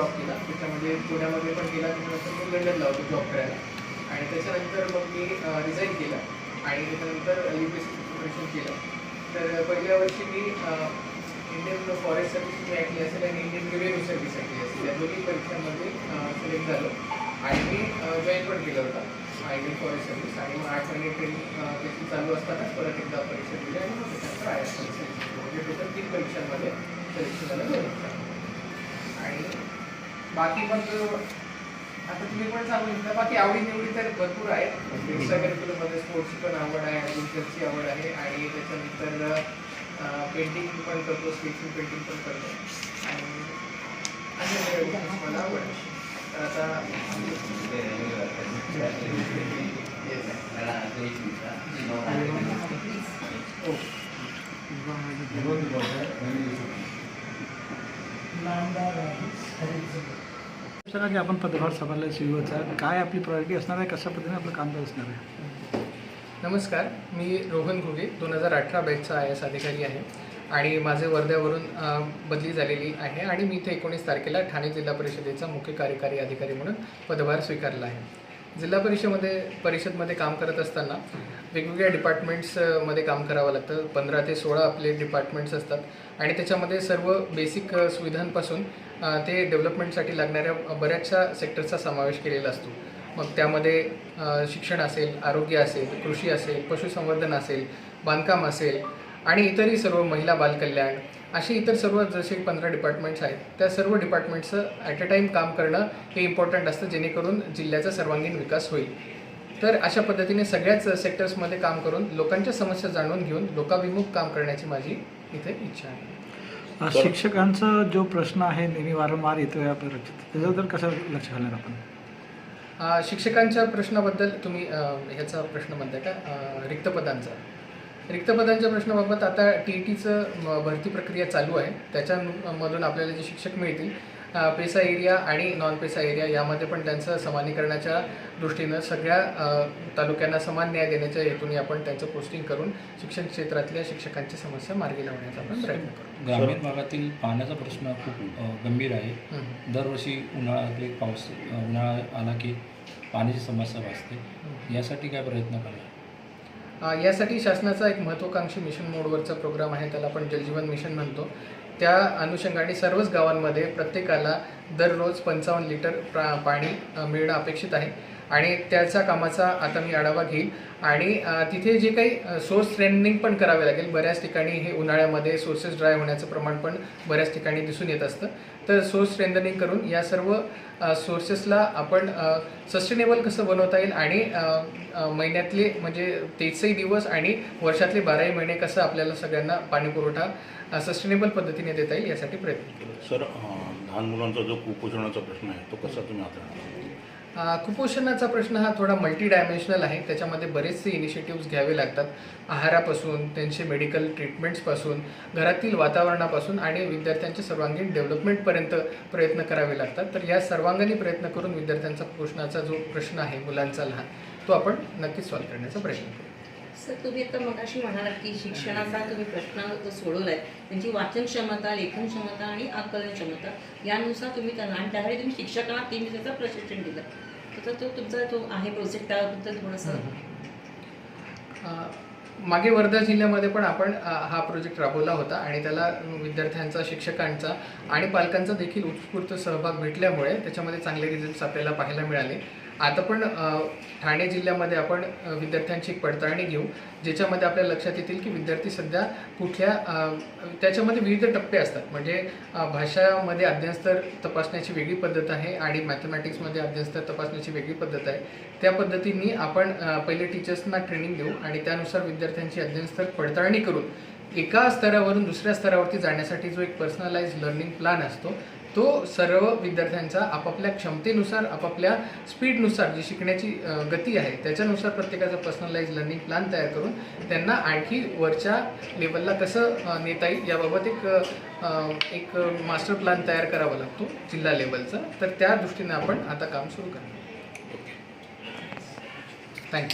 Job केला. त्याच्यामध्ये पुण्यामध्ये पण गेला त्याच्यानंतर मी लंडनला होतो जॉब करायला. आणि त्याच्यानंतर मग मी रिझाईन केलं. आणि त्याच्यानंतर U P S C preparation केलं. तर पहिल्या वर्षी मी इंडियन फॉरेस्ट सर्व्हिस मी ऐकली असेल आणि इंडियन रेव्हेन्यू सर्व्हिस ऐकली असेल. या दोन्ही परीक्षांमध्ये सिलेक्ट झालो. आणि मी जॉईन पण केलं होतं. इंडियन फॉरेस्ट सर्व्हिस आणि मग आठ महिने ट्रेनिंग त्याची चालू असतानाच परत एकदा परीक्षा दिली आणि मग त्याच्यानंतर आय एस म्हणजे टोटल तीन परीक्षा बाकी मग आता तुम्ही पण सांगू शकता बाकी आवडी निवडी तर भरपूर आहेत. एक्स्ट्रा करिक्युलरमध्ये स्पोर्ट्सची पण आवड आहे ॲग्रिकल्चरची आवड आहे आणि त्याच्यानंतर पेंटिंग पण करतो स्केचिंग पेंटिंग पण करतो. आणि मला आवड आहे तर आता हो. सर की आपण पदभार सांभाळला सीईओचा काय आपली प्रायोरिटी असणार आहे? कशा पद्धतीने आपलं काम करत असणार आहे? नमस्कार. मी रोहन घुगे. दोन हजार अठरा बॅचचा आय एस अधिकारी आहे. आणि माझे वर्ध्यावरून बदली झालेली आहे. आणि मी इथे एकोणीस तारखेला ठाणे जिल्हा परिषदेचा मुख्य कार्यकारी अधिकारी म्हणून पदभार स्वीकारला आहे. जिल्हा परिषदेमध्ये परिषदमध्ये काम करत असताना वेगवेगळ्या डिपार्टमेंट्समध्ये काम करावं लागतं. पंधरा ते सोळा आपले डिपार्टमेंट्स असतात. आणि त्याच्यामध्ये सर्व बेसिक सुविधांपासून ते डेव्हलपमेंटसाठी लागणाऱ्या बऱ्याचशा सेक्टरचा समावेश केलेला असतो. मग त्यामध्ये शिक्षण असेल आरोग्य असेल कृषी असेल पशुसंवर्धन असेल बांधकाम असेल आणि इतरही सर्व महिला बालकल्याण असे इतर सर्व जसे पंधरा डिपार्टमेंट्स आहेत त्या सर्व डिपार्टमेंट्सचं ॲट अ टाईम काम करणं हे इम्पॉर्टंट असतं जेणेकरून जिल्ह्याचा सर्वांगीण विकास होईल. तर अशा पद्धतीने सगळ्याच सेक्टर्समध्ये काम करून लोकांच्या समस्या जाणून घेऊन लोकाभिमुख काम करण्याची माझी इथे इच्छा आहे. शिक्षकांचा जो प्रश्न आहे नेहमी वारंवार येतो या परीक्षेत त्याच्याबद्दल कसं लक्ष घालणार आपण? अ, शिक्षकांच्या प्रश्नाबद्दल तुम्ही अ, ह्याचा प्रश्न म्हणताय का? अ, रिक्त पदांचा रिक्त पदांच्या प्रश्नाबाबत आता टी ई टीचं भरती प्रक्रिया चालू आहे. त्याच्यामधून आपल्याला जे शिक्षक मिळतील पेसा एरिया आणि नॉन पेसा एरिया यामध्ये पण त्यांचं समानीकरणाच्या दृष्टीनं सगळ्या तालुक्यांना समान न्याय देण्याच्या हेतूने आपण त्यांचं पोस्टिंग करून शिक्षण क्षेत्रातल्या शिक्षकांची समस्या मार्गी लावण्याचा आपण प्रयत्न करू. ग्रामीण भागातील पाण्याचा प्रश्न खूप गंभीर आहे. दरवर्षी उन्हाळ्यातले पाऊस उन्हाळा आला की पाण्याची समस्या भासते. यासाठी काय प्रयत्न करणार? यासाठी शासनाचा एक महत्त्वाकांक्षी मिशन मोडवरचा प्रोग्राम आहे. त्याला आपण जलजीवन मिशन म्हणतो. त्या अनुषंगाने सर्वच गावांमध्ये प्रत्येकाला दररोज पंचावन्न लिटर प्रा पाणी मिळणं अपेक्षित आहे. आणि त्याचा कामाचा आता मी आढावा घेईल. आणि तिथे जे काही सोर्स स्ट्रेंथनिंग पण करावे लागेल. बऱ्याच ठिकाणी हे उन्हाळ्यामध्ये सोर्सेस ड्राय होण्याचं प्रमाण पण बऱ्याच ठिकाणी दिसून येत असतं. तर सोर्स स्ट्रेंथनिंग करून या सर्व सोर्सेसला आपण सस्टेनेबल कसं बनवता येईल आणि महिन्यातले म्हणजे तेचही दिवस आणि वर्षातले बाराही महिने कसं आपल्याला सगळ्यांना पाणीपुरवठा सस्टेनेबल पद्धतीने देता येईल यासाठी प्रयत्न केला. सर लहान मुलांचा जो कुपोषणाचा प्रश्न आहे तो कसा तुम्ही हाताळणार कुपोषणाचा प्रश्न हा थोडा मल्टी डायमेन्शनल आहे. त्याच्यामध्ये बरेचसे इनिशिएटिव्ह्ज घ्यावे लागतात. आहारापासून त्यांचे मेडिकल ट्रीटमेंट्सपासून घरातील वातावरणापासून आणि विद्यार्थ्यांच्या सर्वांगीण डेव्हलपमेंटपर्यंत प्रयत्न करावे लागतात. तर या सर्वांगणी प्रयत्न करून विद्यार्थ्यांचा कुपोषणाचा जो प्रश्न आहे मुलांचा लहान तो आपण नक्कीच सॉल्व्ह करण्याचा प्रयत्न करू. सर तुम्ही आता मगाशी म्हणालात की शिक्षणाचा तुम्ही प्रश्न सोडवलाय. त्यांची वाचन क्षमता लेखन क्षमता आणि आकलन क्षमता यानुसार तुम्ही त्यांना आणि त्यासाठी तुम्ही शिक्षकांना तीन दिवसाचं प्रशिक्षण दिलं. तर तो तुमचा जो आहे प्रोजेक्ट त्याबद्दल थोडंसं. मागे वर्धा जिल्ह्यामध्ये पण आपण हा प्रोजेक्ट राबवला होता आणि त्याला विद्यार्थ्यांचा शिक्षकांचा आणि पालकांचा देखील उत्स्फूर्त सहभाग भेटल्यामुळे त्याच्यामध्ये चांगले रिझल्ट्स आपल्याला पाहायला मिळाले. आता पण ठाणे जिल्ह्यामध्ये आपण विद्यार्थ्यांची पडताळणी घेऊ ज्याच्यामध्ये आपल्या लक्षात येतील की विद्यार्थी सध्या कुठल्या त्याच्यामध्ये विविध टप्पे असतात. म्हणजे भाषामध्ये अध्ययनस्तर तपासण्याची वेगळी पद्धत आहे आणि मॅथमॅटिक्समध्ये अध्ययनस्तर तपासण्याची वेगळी पद्धत आहे. त्या पद्धतीने आपण पहिले टीचर्सना ट्रेनिंग देऊ आणि त्यानुसार विद्यार्थ्यांची अध्ययनस्तर पडताळणी करून एका स्तरावरून दुसऱ्या स्तरावरती जाण्यासाठी जो एक पर्सनलाइज लर्निंग प्लॅन असतो तो सर्व विद्यार्थ्यांचा आपापल्या क्षमतेनुसार आपापल्या स्पीडनुसार जी शिकण्याची गती आहे त्याच्यानुसार प्रत्येकाचा पर्सनलाइज लर्निंग प्लॅन तयार करून त्यांना आणखी वरच्या लेवलला कसं नेता येईल याबाबत एक एक मास्टर प्लॅन तयार करावा लागतो जिल्हा लेवलचा तर त्या दृष्टीने आपण आता काम सुरू करणार थँक्यू